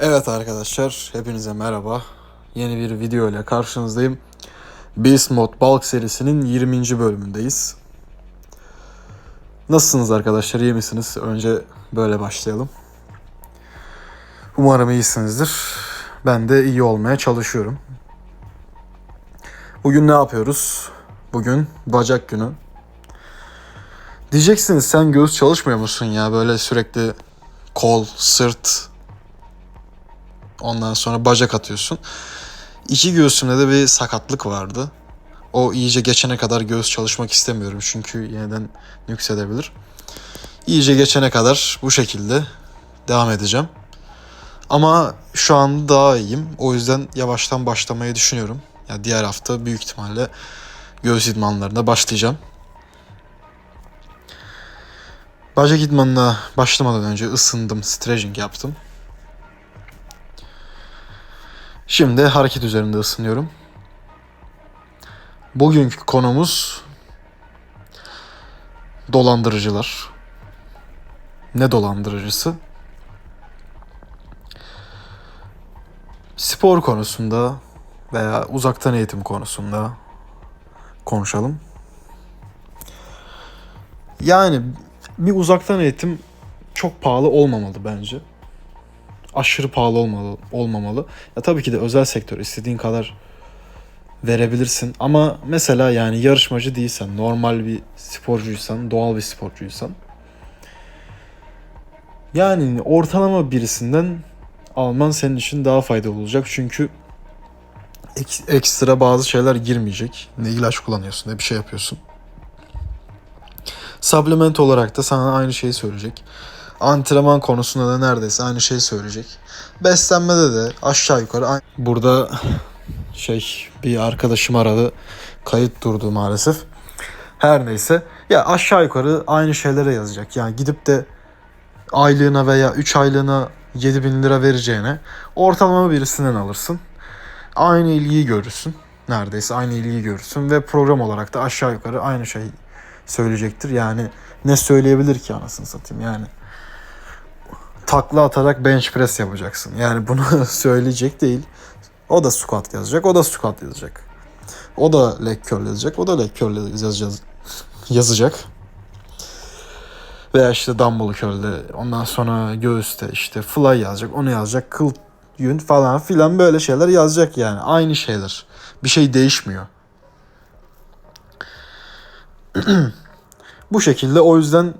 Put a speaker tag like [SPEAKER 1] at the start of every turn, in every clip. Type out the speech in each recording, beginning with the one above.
[SPEAKER 1] Evet arkadaşlar, hepinize merhaba. Yeni bir video ile karşınızdayım. Beast Mode Bulk serisinin 20. bölümündeyiz. Nasılsınız arkadaşlar, iyi misiniz? Önce böyle başlayalım. Umarım iyisinizdir. Ben de iyi olmaya çalışıyorum. Bugün ne yapıyoruz? Bugün bacak günü. Diyeceksiniz sen göğüs çalışmıyor musun ya? Böyle sürekli kol, sırt, Ondan sonra bacak atıyorsun. İki göğsümde de bir sakatlık vardı. O iyice geçene kadar göğüs çalışmak istemiyorum çünkü yeniden nüksedebilir. İyice geçene kadar bu şekilde devam edeceğim. Ama şu an daha iyiyim. O yüzden yavaştan başlamayı düşünüyorum. Ya yani diğer hafta büyük ihtimalle göğüs idmanlarına başlayacağım. Bacak idmanına başlamadan önce ısındım, stretching yaptım. Şimdi hareket üzerinde ısınıyorum. Bugünkü konumuz dolandırıcılar. Ne dolandırıcısı? Spor konusunda veya uzaktan eğitim konusunda konuşalım. Yani bir uzaktan eğitim çok pahalı olmamalı bence aşırı pahalı olmalı, olmamalı. Ya tabii ki de özel sektör istediğin kadar verebilirsin ama mesela yani yarışmacı değilsen, normal bir sporcuysan, doğal bir sporcuysan yani ortalama birisinden alman senin için daha faydalı olacak. Çünkü ekstra bazı şeyler girmeyecek. Ne ilaç kullanıyorsun ne bir şey yapıyorsun. Supplement olarak da sana aynı şeyi söyleyecek. Antrenman konusunda da neredeyse aynı şeyi söyleyecek. Beslenmede de aşağı yukarı aynı. Burada şey bir arkadaşım aradı. Kayıt durdu maalesef. Her neyse. Ya aşağı yukarı aynı şeylere yazacak. Yani gidip de aylığına veya 3 aylığına 7 bin lira vereceğine ortalama birisinden alırsın. Aynı ilgiyi görürsün. Neredeyse aynı ilgiyi görürsün ve program olarak da aşağı yukarı aynı şey söyleyecektir. Yani ne söyleyebilir ki anasını satayım yani takla atarak bench press yapacaksın. Yani bunu söyleyecek değil. O da squat yazacak, o da squat yazacak. O da leg curl yazacak, o da leg curl yazacak. Veya işte dumbbell curl'de, ondan sonra göğüste işte fly yazacak, onu yazacak, kıl yün falan filan böyle şeyler yazacak yani. Aynı şeyler. Bir şey değişmiyor. Bu şekilde o yüzden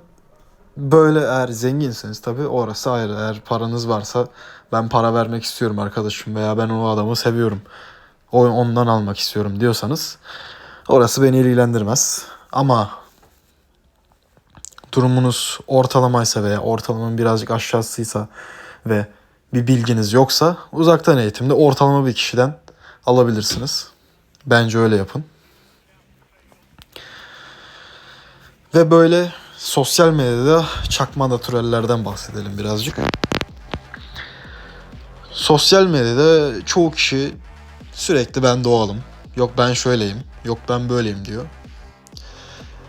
[SPEAKER 1] böyle eğer zenginseniz tabii orası ayrı. Eğer paranız varsa ben para vermek istiyorum arkadaşım veya ben o adamı seviyorum. O ondan almak istiyorum diyorsanız orası beni ilgilendirmez. Ama durumunuz ortalamaysa veya ortalamanın birazcık aşağısıysa ve bir bilginiz yoksa uzaktan eğitimde ortalama bir kişiden alabilirsiniz. Bence öyle yapın. Ve böyle sosyal medyada çakma naturallerden bahsedelim birazcık. Sosyal medyada çoğu kişi sürekli ben doğalım, yok ben şöyleyim, yok ben böyleyim diyor.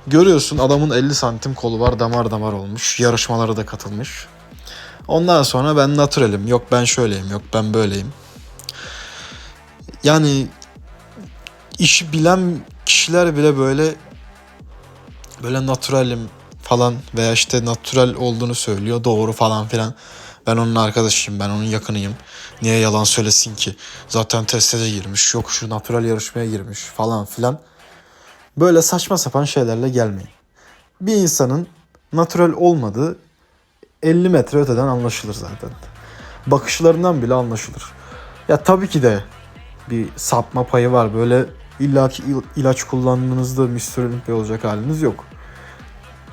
[SPEAKER 1] Görüyorsun adamın 50 santim kolu var damar damar olmuş. Yarışmalara da katılmış. Ondan sonra ben naturalim. Yok ben şöyleyim. Yok ben böyleyim. Yani işi bilen kişiler bile böyle böyle naturalim falan veya işte natural olduğunu söylüyor. Doğru falan filan. Ben onun arkadaşıyım, ben onun yakınıyım. Niye yalan söylesin ki? Zaten teste de girmiş, yok şu natural yarışmaya girmiş falan filan. Böyle saçma sapan şeylerle gelmeyin. Bir insanın natural olmadığı 50 metre öteden anlaşılır zaten. Bakışlarından bile anlaşılır. Ya tabii ki de bir sapma payı var. Böyle illaki ilaç kullandığınızda. Olympia olacak haliniz yok.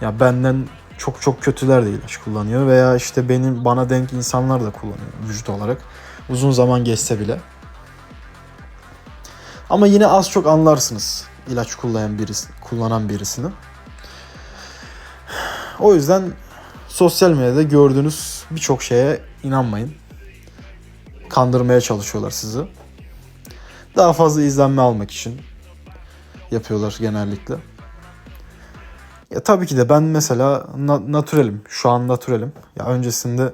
[SPEAKER 1] Ya benden çok çok kötüler de ilaç kullanıyor veya işte benim bana denk insanlar da kullanıyor vücut olarak. Uzun zaman geçse bile. Ama yine az çok anlarsınız ilaç kullanan birisi, kullanan birisini. O yüzden sosyal medyada gördüğünüz birçok şeye inanmayın. Kandırmaya çalışıyorlar sizi. Daha fazla izlenme almak için yapıyorlar genellikle. Ya tabii ki de ben mesela na- naturalim. Şu an naturalim. Ya öncesinde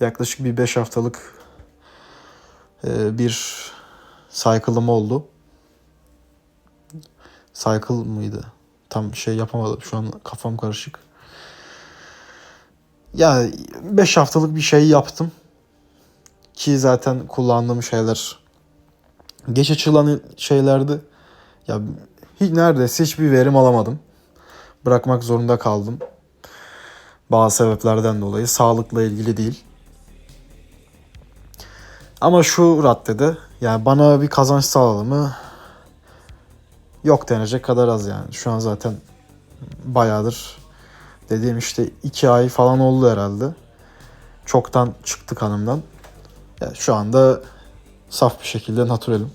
[SPEAKER 1] yaklaşık bir 5 haftalık e, bir cycle'ım oldu. Cycle mıydı? Tam şey yapamadım. Şu an kafam karışık. Ya 5 haftalık bir şey yaptım. Ki zaten kullandığım şeyler geç açılan şeylerdi. Ya hiç neredeyse hiçbir verim alamadım. Bırakmak zorunda kaldım. Bazı sebeplerden dolayı sağlıkla ilgili değil. Ama şu raddede yani bana bir kazanç sağladı mı yok denecek kadar az yani. Şu an zaten bayağıdır dediğim işte iki ay falan oldu herhalde. Çoktan çıktı kanımdan. Yani şu anda saf bir şekilde naturalim.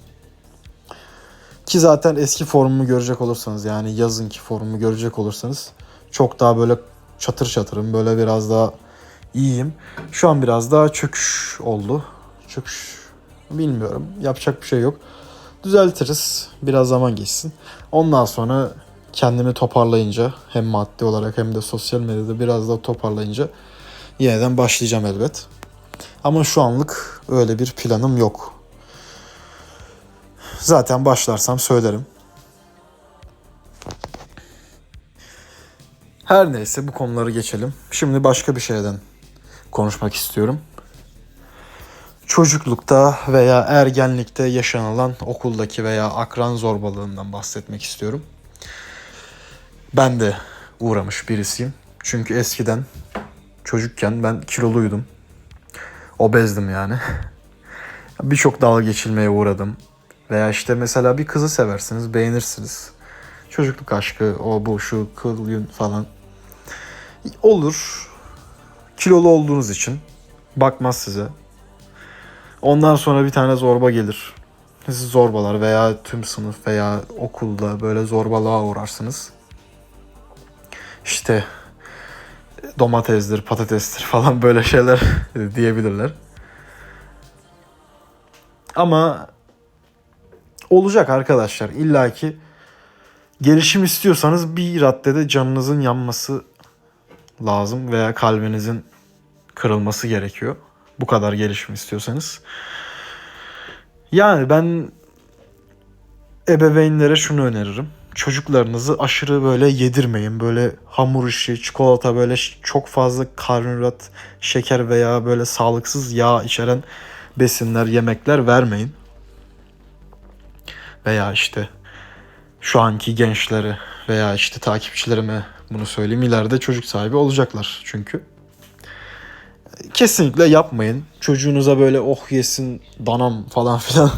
[SPEAKER 1] Ki zaten eski formumu görecek olursanız yani yazınki formumu görecek olursanız çok daha böyle çatır çatırım böyle biraz daha iyiyim. Şu an biraz daha çöküş oldu. Çöküş bilmiyorum yapacak bir şey yok. Düzeltiriz biraz zaman geçsin. Ondan sonra kendimi toparlayınca hem maddi olarak hem de sosyal medyada biraz daha toparlayınca yeniden başlayacağım elbet. Ama şu anlık öyle bir planım yok. Zaten başlarsam söylerim. Her neyse bu konuları geçelim. Şimdi başka bir şeyden konuşmak istiyorum. Çocuklukta veya ergenlikte yaşanılan okuldaki veya akran zorbalığından bahsetmek istiyorum. Ben de uğramış birisiyim. Çünkü eskiden çocukken ben kiloluydum. Obezdim yani. Birçok dalga geçilmeye uğradım. Veya işte mesela bir kızı seversiniz, beğenirsiniz. Çocukluk aşkı, o bu şu kıl falan. Olur. Kilolu olduğunuz için bakmaz size. Ondan sonra bir tane zorba gelir. Sizi zorbalar veya tüm sınıf veya okulda böyle zorbalığa uğrarsınız. İşte domatesdir, patatestir falan böyle şeyler diyebilirler. Ama olacak arkadaşlar. İlla ki gelişim istiyorsanız bir raddede canınızın yanması lazım veya kalbinizin kırılması gerekiyor. Bu kadar gelişim istiyorsanız. Yani ben ebeveynlere şunu öneririm. Çocuklarınızı aşırı böyle yedirmeyin. Böyle hamur işi, çikolata böyle çok fazla karbonhidrat, şeker veya böyle sağlıksız yağ içeren besinler, yemekler vermeyin. Veya işte şu anki gençleri veya işte takipçilerime bunu söyleyeyim ileride çocuk sahibi olacaklar çünkü. Kesinlikle yapmayın. Çocuğunuza böyle oh yesin danam falan filan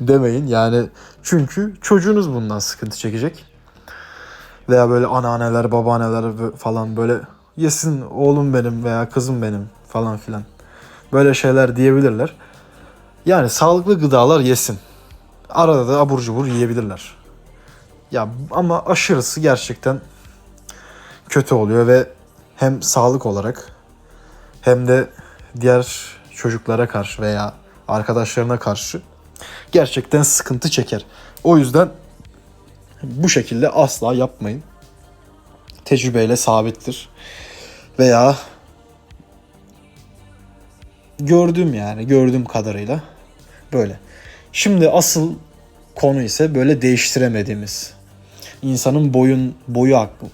[SPEAKER 1] demeyin. Yani çünkü çocuğunuz bundan sıkıntı çekecek. Veya böyle anneanneler, babaanneler falan böyle yesin oğlum benim veya kızım benim falan filan. Böyle şeyler diyebilirler. Yani sağlıklı gıdalar yesin. Arada da abur cubur yiyebilirler. Ya ama aşırısı gerçekten kötü oluyor ve hem sağlık olarak hem de diğer çocuklara karşı veya arkadaşlarına karşı gerçekten sıkıntı çeker. O yüzden bu şekilde asla yapmayın. Tecrübeyle sabittir. Veya gördüğüm yani gördüğüm kadarıyla böyle. Şimdi asıl konu ise böyle değiştiremediğimiz insanın boyun boyu hakkı,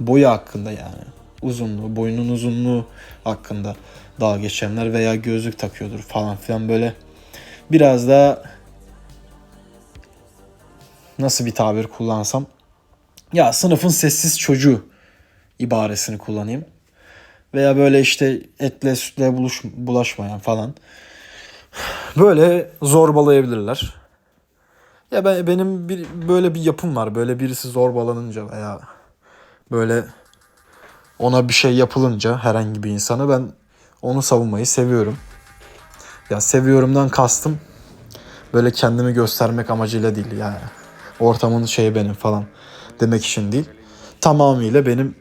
[SPEAKER 1] boyu hakkında yani uzunluğu, boyunun uzunluğu hakkında daha geçenler veya gözlük takıyordur falan filan böyle biraz daha nasıl bir tabir kullansam ya sınıfın sessiz çocuğu ibaresini kullanayım. Veya böyle işte etle sütle buluş, bulaşmayan falan. Böyle zorbalayabilirler. Ya ben benim bir böyle bir yapım var. Böyle birisi zorbalanınca veya böyle ona bir şey yapılınca herhangi bir insana ben onu savunmayı seviyorum. Ya seviyorumdan kastım böyle kendimi göstermek amacıyla değil yani. Ortamın şeyi benim falan demek için değil. Tamamıyla benim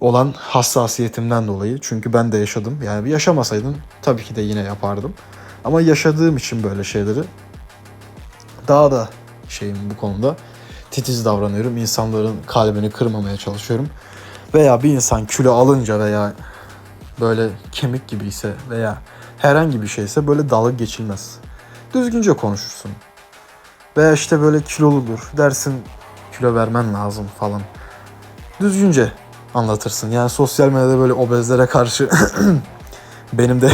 [SPEAKER 1] olan hassasiyetimden dolayı. Çünkü ben de yaşadım. Yani yaşamasaydım tabii ki de yine yapardım. Ama yaşadığım için böyle şeyleri daha da şeyim bu konuda titiz davranıyorum. İnsanların kalbini kırmamaya çalışıyorum. Veya bir insan kilo alınca veya böyle kemik gibi ise veya herhangi bir şeyse böyle dalga geçilmez. Düzgünce konuşursun. Veya işte böyle kiloludur dersin kilo vermen lazım falan. Düzgünce anlatırsın. Yani sosyal medyada böyle obezlere karşı benim de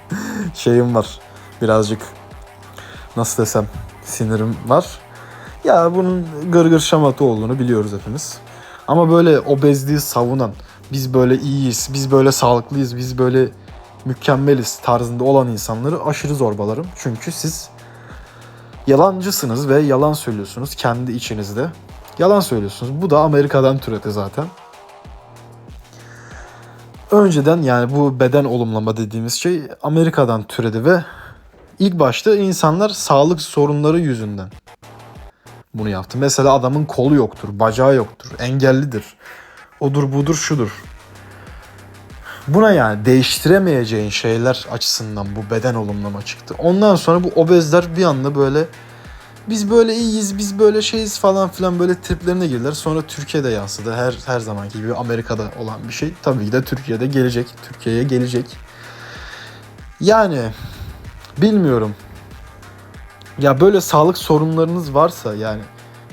[SPEAKER 1] şeyim var. Birazcık nasıl desem sinirim var. Ya bunun gırgır şamata olduğunu biliyoruz hepimiz. Ama böyle obezliği savunan, biz böyle iyiyiz, biz böyle sağlıklıyız, biz böyle mükemmeliz tarzında olan insanları aşırı zorbalarım. Çünkü siz yalancısınız ve yalan söylüyorsunuz kendi içinizde. Yalan söylüyorsunuz. Bu da Amerika'dan türedi zaten. Önceden yani bu beden olumlama dediğimiz şey Amerika'dan türedi ve ilk başta insanlar sağlık sorunları yüzünden bunu yaptı. Mesela adamın kolu yoktur, bacağı yoktur, engellidir. Odur budur şudur. Buna yani değiştiremeyeceğin şeyler açısından bu beden olumlama çıktı. Ondan sonra bu obezler bir anda böyle biz böyle iyiyiz, biz böyle şeyiz falan filan böyle triplerine girdiler. Sonra Türkiye'de yansıdı. Her her zamanki gibi Amerika'da olan bir şey. Tabii ki de Türkiye'de gelecek. Türkiye'ye gelecek. Yani bilmiyorum. Ya böyle sağlık sorunlarınız varsa yani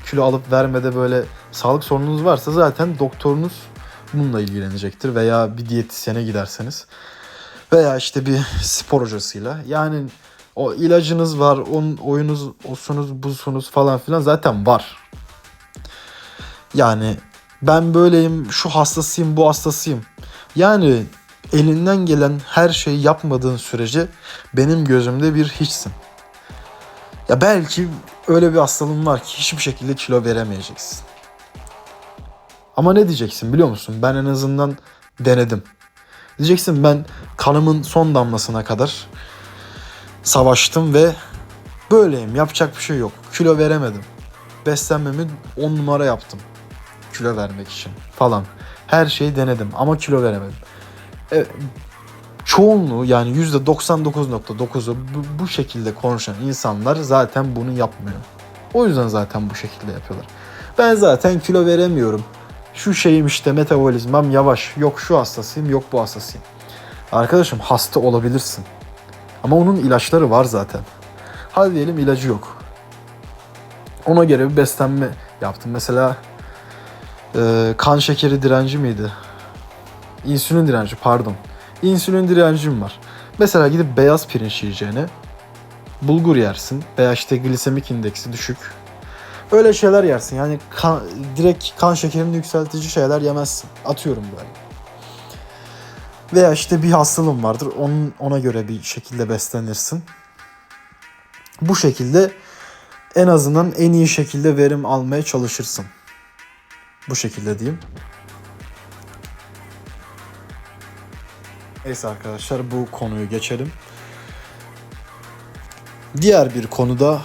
[SPEAKER 1] kilo alıp vermede böyle sağlık sorununuz varsa zaten doktorunuz bununla ilgilenecektir veya bir diyetisyene giderseniz veya işte bir spor hocasıyla yani o ilacınız var, onun oyunuz, osunuz, busunuz falan filan zaten var. Yani ben böyleyim, şu hastasıyım, bu hastasıyım. Yani elinden gelen her şeyi yapmadığın sürece benim gözümde bir hiçsin. Ya belki öyle bir hastalığın var ki hiçbir şekilde kilo veremeyeceksin. Ama ne diyeceksin biliyor musun? Ben en azından denedim. Diyeceksin ben kanımın son damlasına kadar savaştım ve böyleyim. Yapacak bir şey yok. Kilo veremedim. Beslenmemi 10 numara yaptım. Kilo vermek için falan. Her şeyi denedim ama kilo veremedim. E, çoğunluğu yani %99.9'u bu, bu şekilde konuşan insanlar zaten bunu yapmıyor. O yüzden zaten bu şekilde yapıyorlar. Ben zaten kilo veremiyorum. Şu şeyim işte metabolizmam yavaş. Yok şu hastasıyım, yok bu hastasıyım. Arkadaşım hasta olabilirsin. Ama onun ilaçları var zaten. Hadi diyelim ilacı yok. Ona göre bir beslenme yaptım. Mesela e, kan şekeri direnci miydi? İnsülin direnci pardon. İnsülin direncim var. Mesela gidip beyaz pirinç yiyeceğine bulgur yersin veya işte glisemik indeksi düşük. Öyle şeyler yersin. Yani kan, direkt kan şekerini yükseltici şeyler yemezsin. Atıyorum böyle. Veya işte bir hastalığın vardır. Onun ona göre bir şekilde beslenirsin. Bu şekilde en azından en iyi şekilde verim almaya çalışırsın. Bu şekilde diyeyim. Neyse arkadaşlar bu konuyu geçelim. Diğer bir konuda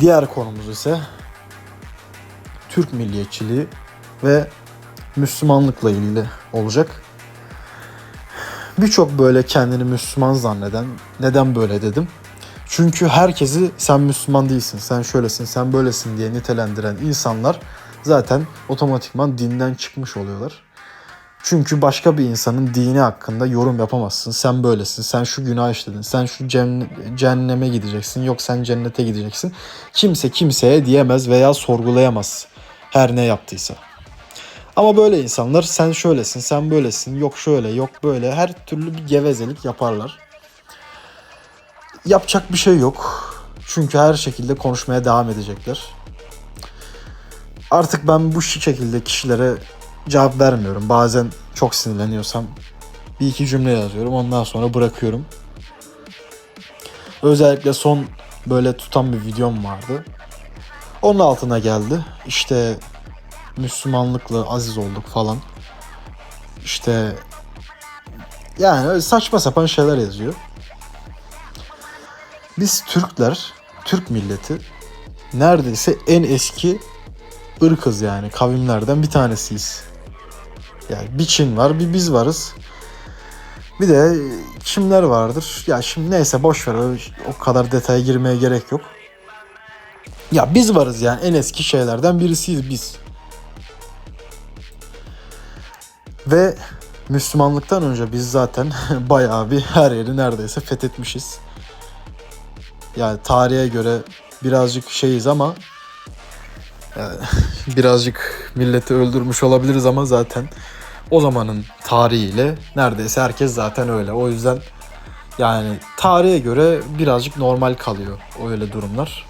[SPEAKER 1] diğer konumuz ise Türk milliyetçiliği ve Müslümanlıkla ilgili olacak. Birçok böyle kendini Müslüman zanneden neden böyle dedim? Çünkü herkesi sen Müslüman değilsin, sen şöylesin, sen böylesin diye nitelendiren insanlar zaten otomatikman dinden çıkmış oluyorlar. Çünkü başka bir insanın dini hakkında yorum yapamazsın. Sen böylesin, sen şu günah işledin, sen şu cehenneme gideceksin, yok sen cennete gideceksin. Kimse kimseye diyemez veya sorgulayamaz her ne yaptıysa. Ama böyle insanlar sen şöylesin, sen böylesin, yok şöyle, yok böyle her türlü bir gevezelik yaparlar. Yapacak bir şey yok. Çünkü her şekilde konuşmaya devam edecekler. Artık ben bu şekilde kişilere cevap vermiyorum. Bazen çok sinirleniyorsam bir iki cümle yazıyorum. Ondan sonra bırakıyorum. Özellikle son böyle tutan bir videom vardı. Onun altına geldi. İşte Müslümanlıkla aziz olduk falan. İşte yani öyle saçma sapan şeyler yazıyor. Biz Türkler, Türk milleti neredeyse en eski ırkız yani kavimlerden bir tanesiyiz. Yani bir Çin var, bir biz varız. Bir de kimler vardır? Ya şimdi neyse boş ver o kadar detaya girmeye gerek yok. Ya biz varız yani en eski şeylerden birisiyiz biz. Ve Müslümanlıktan önce biz zaten bayağı bir her yeri neredeyse fethetmişiz. Yani tarihe göre birazcık şeyiz ama yani birazcık milleti öldürmüş olabiliriz ama zaten o zamanın tarihiyle neredeyse herkes zaten öyle. O yüzden yani tarihe göre birazcık normal kalıyor öyle durumlar.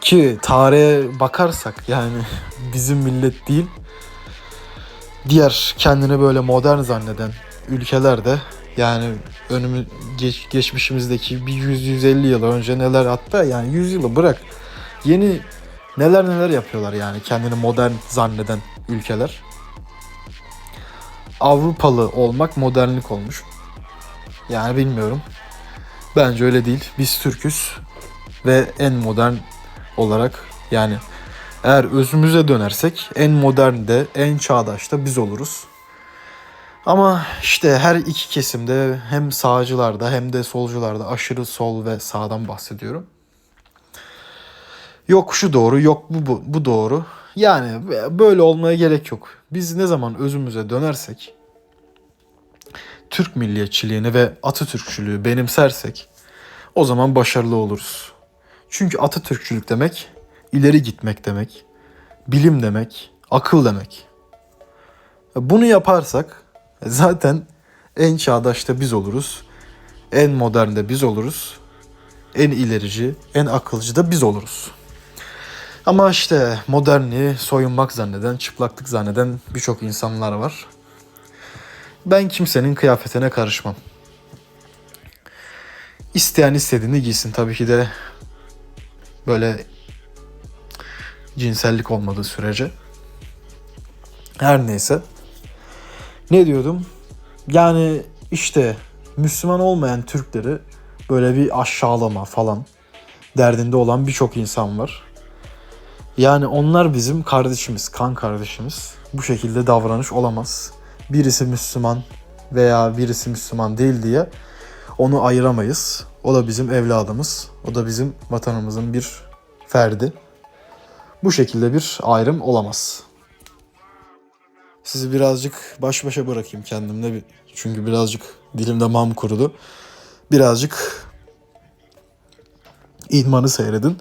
[SPEAKER 1] Ki tarihe bakarsak yani bizim millet değil diğer kendini böyle modern zanneden ülkelerde yani önümü geç, geçmişimizdeki bir 100-150 yıl önce neler hatta yani 100 yılı bırak yeni neler neler yapıyorlar yani kendini modern zanneden ülkeler. Avrupalı olmak modernlik olmuş. Yani bilmiyorum. Bence öyle değil. Biz Türküz ve en modern olarak yani eğer özümüze dönersek en modern de en çağdaş da biz oluruz. Ama işte her iki kesimde hem sağcılarda hem de solcularda aşırı sol ve sağdan bahsediyorum. Yok şu doğru, yok bu, bu, bu doğru. Yani böyle olmaya gerek yok. Biz ne zaman özümüze dönersek, Türk milliyetçiliğini ve Atatürkçülüğü benimsersek o zaman başarılı oluruz. Çünkü Atatürkçülük demek ileri gitmek demek, bilim demek, akıl demek. Bunu yaparsak zaten en çağdaş da biz oluruz. En modern de biz oluruz. En ilerici, en akılcı da biz oluruz. Ama işte modernliği soyunmak zanneden, çıplaklık zanneden birçok insanlar var. Ben kimsenin kıyafetine karışmam. İsteyen istediğini giysin. Tabii ki de böyle cinsellik olmadığı sürece. Her neyse. Ne diyordum? Yani işte Müslüman olmayan Türkleri böyle bir aşağılama falan derdinde olan birçok insan var. Yani onlar bizim kardeşimiz, kan kardeşimiz. Bu şekilde davranış olamaz. Birisi Müslüman veya birisi Müslüman değil diye onu ayıramayız. O da bizim evladımız. O da bizim vatanımızın bir ferdi. Bu şekilde bir ayrım olamaz. Sizi birazcık baş başa bırakayım kendimle. Çünkü birazcık dilimde mam kurudu. Birazcık idmanı seyredin.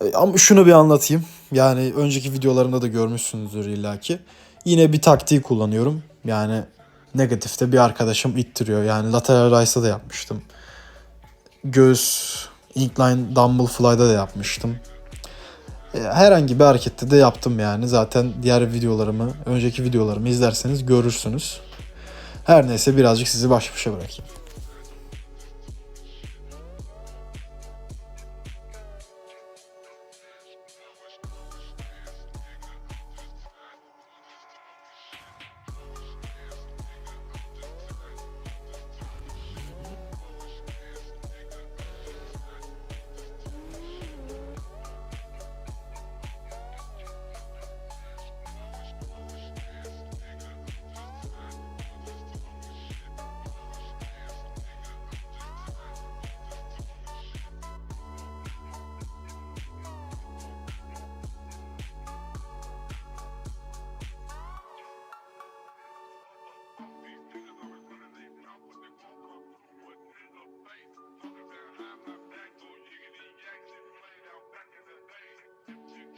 [SPEAKER 1] E, ama şunu bir anlatayım. Yani önceki videolarımda da görmüşsünüzdür illaki. Yine bir taktiği kullanıyorum. Yani negatifte bir arkadaşım ittiriyor. Yani lateral rice'da da yapmıştım. Göğüs incline dumbbell fly'da da yapmıştım. E, herhangi bir harekette de yaptım yani. Zaten diğer videolarımı, önceki videolarımı izlerseniz görürsünüz. Her neyse birazcık sizi baş başa bırakayım.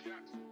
[SPEAKER 1] Jackson.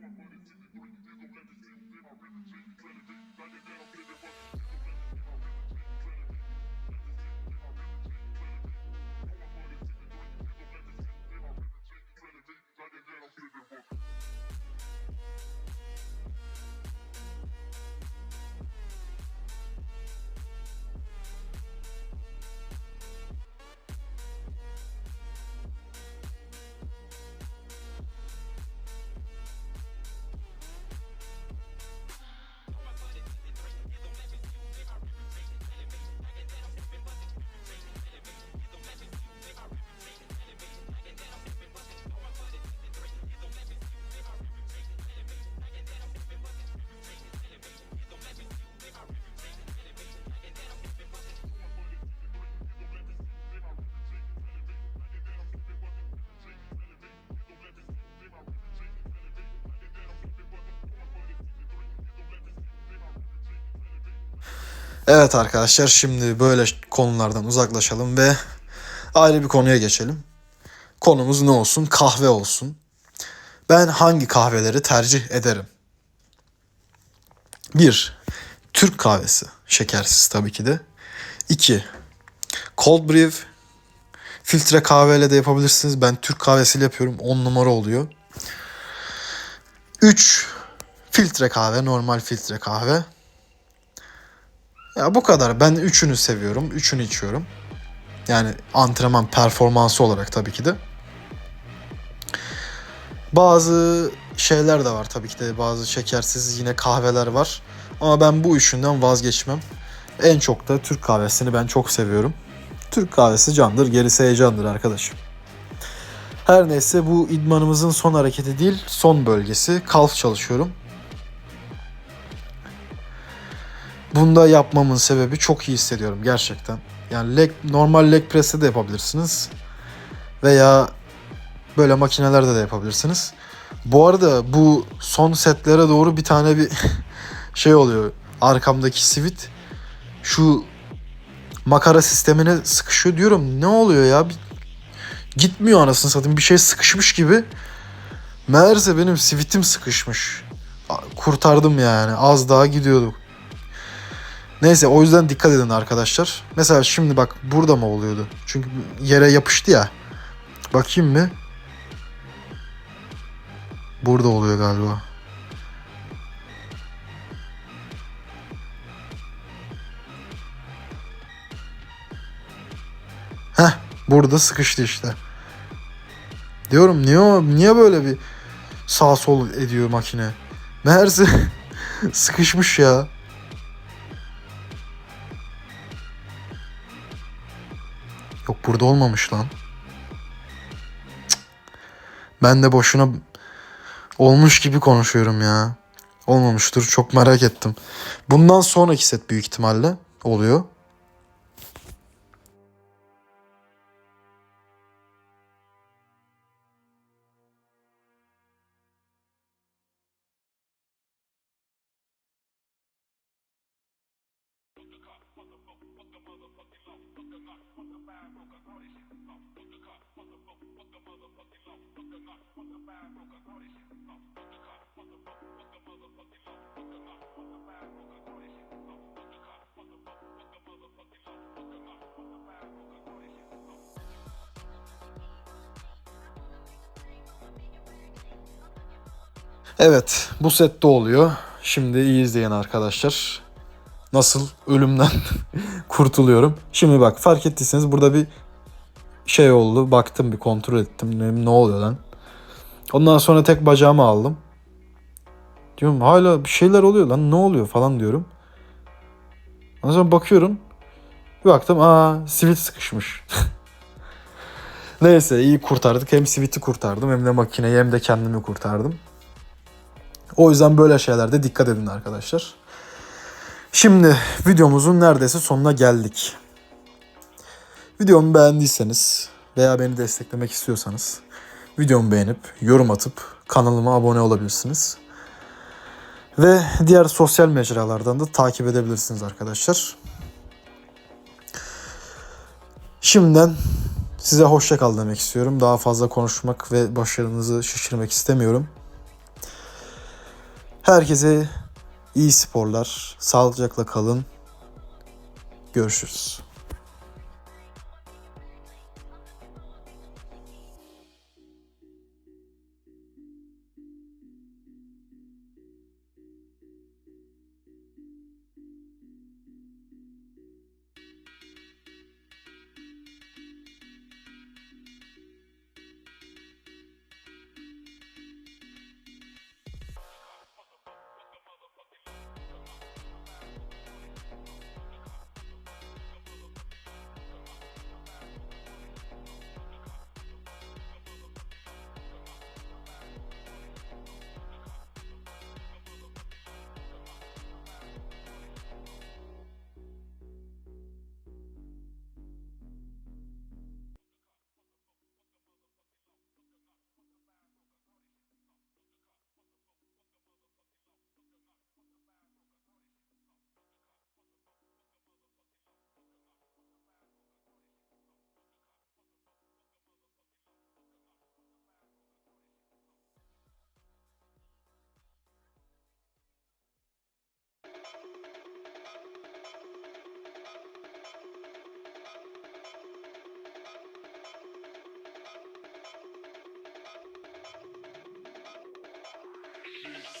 [SPEAKER 1] Thank you. Evet arkadaşlar şimdi böyle konulardan uzaklaşalım ve ayrı bir konuya geçelim. Konumuz ne olsun? Kahve olsun. Ben hangi kahveleri tercih ederim? 1. Türk kahvesi. Şekersiz tabii ki de. 2. Cold brew. Filtre kahveyle de yapabilirsiniz. Ben Türk kahvesiyle yapıyorum. 10 numara oluyor. 3. Filtre kahve. Normal filtre kahve. Ya bu kadar. Ben üçünü seviyorum. Üçünü içiyorum. Yani antrenman performansı olarak tabii ki de. Bazı şeyler de var tabii ki de. Bazı şekersiz yine kahveler var. Ama ben bu üçünden vazgeçmem. En çok da Türk kahvesini ben çok seviyorum. Türk kahvesi candır, gerisi heyecandır arkadaşım. Her neyse bu idmanımızın son hareketi değil, son bölgesi. Kalf çalışıyorum. Bunda yapmamın sebebi çok iyi hissediyorum gerçekten. Yani leg, normal leg press'te de yapabilirsiniz. Veya böyle makinelerde de yapabilirsiniz. Bu arada bu son setlere doğru bir tane bir şey oluyor. Arkamdaki sivit şu makara sistemine sıkışıyor diyorum. Ne oluyor ya? Bir, gitmiyor anasını satayım. Bir şey sıkışmış gibi. Meğerse benim sivitim sıkışmış. Kurtardım yani. Az daha gidiyorduk. Neyse o yüzden dikkat edin arkadaşlar. Mesela şimdi bak burada mı oluyordu? Çünkü yere yapıştı ya. Bakayım mı? Burada oluyor galiba. Heh, burada sıkıştı işte. Diyorum niye niye böyle bir sağ sol ediyor makine? Meğerse sıkışmış ya. Yok burada olmamış lan. Ben de boşuna olmuş gibi konuşuyorum ya. Olmamıştır çok merak ettim. Bundan sonraki set büyük ihtimalle oluyor. Bu sette oluyor. Şimdi iyi izleyen arkadaşlar. Nasıl ölümden kurtuluyorum. Şimdi bak fark ettiyseniz burada bir şey oldu. Baktım bir kontrol ettim. Dedim, ne oluyor lan? Ondan sonra tek bacağımı aldım. Diyorum hala bir şeyler oluyor lan ne oluyor falan diyorum. Ondan sonra bakıyorum. Bir baktım aa sivit sıkışmış. Neyse iyi kurtardık. Hem siviti kurtardım hem de makineyi hem de kendimi kurtardım. O yüzden böyle şeylerde dikkat edin arkadaşlar. Şimdi videomuzun neredeyse sonuna geldik. Videomu beğendiyseniz veya beni desteklemek istiyorsanız videomu beğenip yorum atıp kanalıma abone olabilirsiniz. Ve diğer sosyal mecralardan da takip edebilirsiniz arkadaşlar. Şimdiden size hoşça kal demek istiyorum. Daha fazla konuşmak ve başarınızı şişirmek istemiyorum. Herkese iyi sporlar. Sağlıcakla kalın. Görüşürüz.
[SPEAKER 2] Peace.